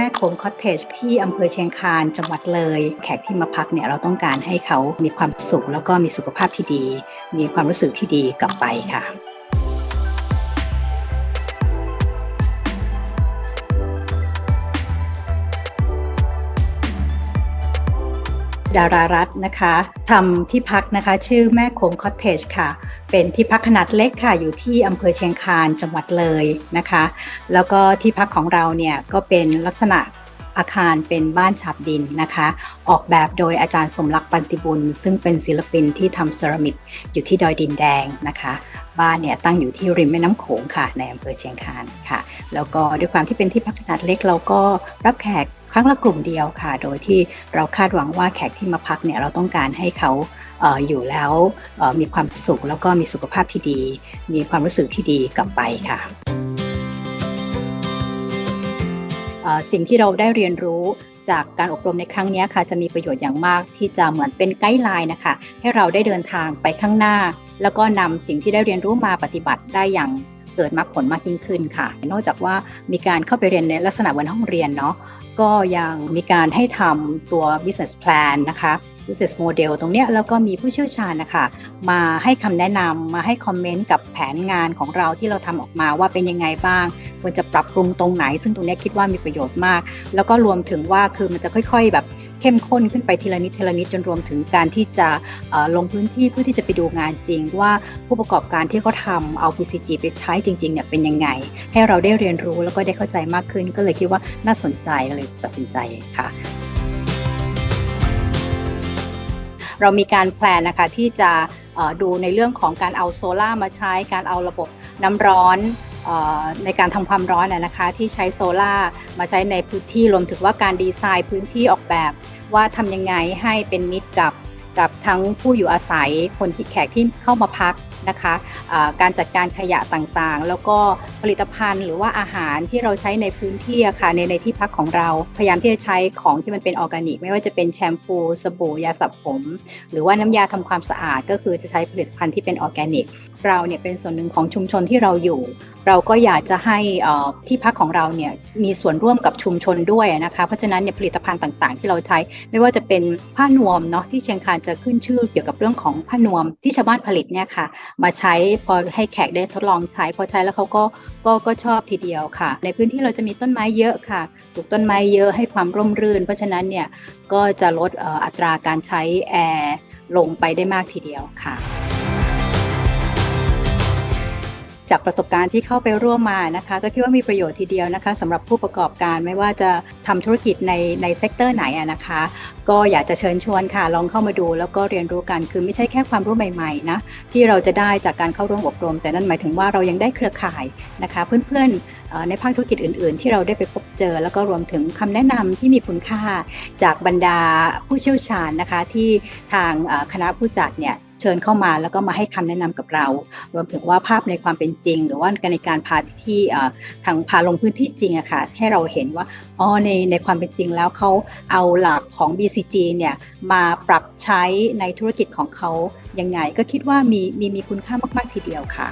แม่โขงคอตเทจที่อำเภอเชียงคานจังหวัดเลย แขกที่มาพักเนี่ยเราต้องการให้เขามีความสุขแล้วก็มีสุขภาพที่ดี มีความรู้สึกที่ดีกลับไปค่ะ ดารารัตนะคะทำที่พักนะคะ ชื่อแม่โขงคอตเทจค่ะ เป็นที่พักขนาดเล็กค่ะ อยู่ที่อำเภอเชียงคานจังหวัดเลยนะคะ แล้วก็ที่พักของเราเนี่ยก็เป็นลักษณะอาคารเป็นบ้านฉาบดินนะคะ ออกแบบโดยอาจารย์สมรักปันติบุญ ซึ่งเป็นศิลปินที่ทำเซรามิกอยู่ที่ดอยดินแดงนะคะ บ้านเนี่ยตั้งอยู่ที่ริมแม่น้ำโขงค่ะในอำเภอเชียงคานค่ะ แล้วก็ด้วยความที่เป็นที่พักขนาดเล็กเราก็รับแขกครั้งละกลุ่มเดียวค่ะ โดยที่เราคาดหวังว่าแขกที่มาพักเนี่ยเราต้องการให้เขาเอออยู่แล้วมีความสุขแล้วก็มีสุขภาพที่ดี มีความรู้สึกที่ดีกลับไปค่ะสิ่งที่เราได้เรียนรู้ จากการอบรมในครั้งนี้ค่ะ จะมีประโยชน์อย่างมากที่จะเหมือนเป็นไกด์ไลน์นะคะ ให้เราได้เดินทางไปข้างหน้า แล้วก็นำสิ่งที่ได้เรียนรู้มาปฏิบัติได้อย่างเกิดมรรคผลมากยิ่งขึ้นค่ะ นอกจากว่ามีการเข้าไปเรียนในลักษณะเหมือนห้องเรียนเนาะก็ยังมีการให้ทำตัว business plan นะคะ business model ตรงเนี้ยแล้วก็มีผู้เชี่ยวชาญนะคะมาให้คำแนะนำมาให้คอมเมนต์กับแผนงานของเราที่เราทำออกมาว่าเป็นยังไงบ้าง ควรจะปรับปรุงตรงไหน ซึ่งตรงนี้คิดว่ามีประโยชน์มาก แล้วก็รวมถึงว่าคือมันจะค่อย ๆ แบบเข้มข้นขึ้นไปทีละนิดทีละนิดจนรวมถึงการที่จะลงพื้นที่เพื่อที่จะไปดูงานจริง ว่าผู้ประกอบการที่เขาทำเอา PCG ไปใช้จริงๆเนี่ยเป็นยังไง ให้เราได้เรียนรู้แล้วก็ได้เข้าใจมากขึ้น ก็เลยคิดว่าน่าสนใจเลยตัดสินใจค่ะเรามีการแพลนนะคะที่จะดูในเรื่องของการเอาโซล่ามาใช้การเอาระบบน้ำร้อน ในการทำความร้อนนะคะ ที่ใช้โซล่ามาใช้ในพื้นที่รวมถึงว่าการดีไซน์พื้นที่ออกแบบ ว่าทำยังไงให้เป็นมิตรกับกับทั้งผู้อยู่อาศัยคนที่แขกที่เข้ามาพักนะคะอ่าการจัดการขยะต่างๆ แล้วก็ผลิตภัณฑ์หรือว่าอาหารที่เราใช้ในพื้นที่ะค่ะในในที่พักของเรา พยายามที่จะใช้ของที่มันเป็นออร์แกนิก ไม่ว่าจะเป็นแชมพูสบู่ยาสระผม หรือว่าน้ำยาทำความสะอาดก็คือจะใช้ผลิตภัณฑ์ที่เป็นออร์แกนิกเราเนี่ยเป็นส่วนหนึ่งของชุมชนที่เราอยู่ เราก็อยากจะให้ที่พักของเราเนี่ยมีส่วนร่วมกับชุมชนด้วยนะคะเพราะฉะนั้นเนี่ยผลิตภัณฑ์ต่างๆ ที่เราใช้ ไม่ว่าจะเป็นผ้านวมเนาะที่เชียงคานจะขึ้นชื่อเกี่ยวกับเรื่องของผ้านวมที่ชาวบ้านผลิตเนี่ยค่ะ มาใช้พอให้แขกได้ทดลองใช้ พอใช้แล้วเขาก็ก็ก็ชอบทีเดียวค่ะ ในพื้นที่เราจะมีต้นไม้เยอะค่ะปลูกต้นไม้เยอะให้ความร่มรื่น เพราะฉะนั้นเนี่ยก็จะลดอัตราการใช้แอร์ลงไปได้มากทีเดียวค่ะ จากประสบการณ์ที่เข้าไปร่วมมานะคะ ก็คิดว่ามีประโยชน์ทีเดียวนะคะสำหรับผู้ประกอบการไม่ว่าจะทำธุรกิจในในเซกเตอร์ไหนอะนะคะ ก็อยากจะเชิญชวนค่ะลองเข้ามาดู แล้วก็เรียนรู้กันคือไม่ใช่แค่ความรู้ใหม่ๆนะที่เราจะได้จากการเข้าร่วมอบรม แต่นั่นหมายถึงว่าเรายังได้เครือข่ายนะคะ เพื่อนๆในภาคธุรกิจอื่น ๆ ที่เราได้ไปพบเจอ แล้วก็รวมถึงคำแนะนำที่มีคุณค่าจากบรรดาผู้เชี่ยวชาญนะคะ ที่ทางคณะผู้จัดเนี่ย เชิญเข้ามาแล้วก็มาให้คำแนะนำกับเรา รวมถึงว่าภาพในความเป็นจริง หรือว่าในการพาที่ทางพาลงพื้นที่จริงอะค่ะให้เราเห็นว่าอ๋อในในความเป็นจริงแล้วเขาเอาหลักของ BCG เนี่ยมาปรับใช้ในธุรกิจของเขายังไง ก็คิดว่ามีมีมีคุณค่ามาก ๆ ทีเดียวค่ะ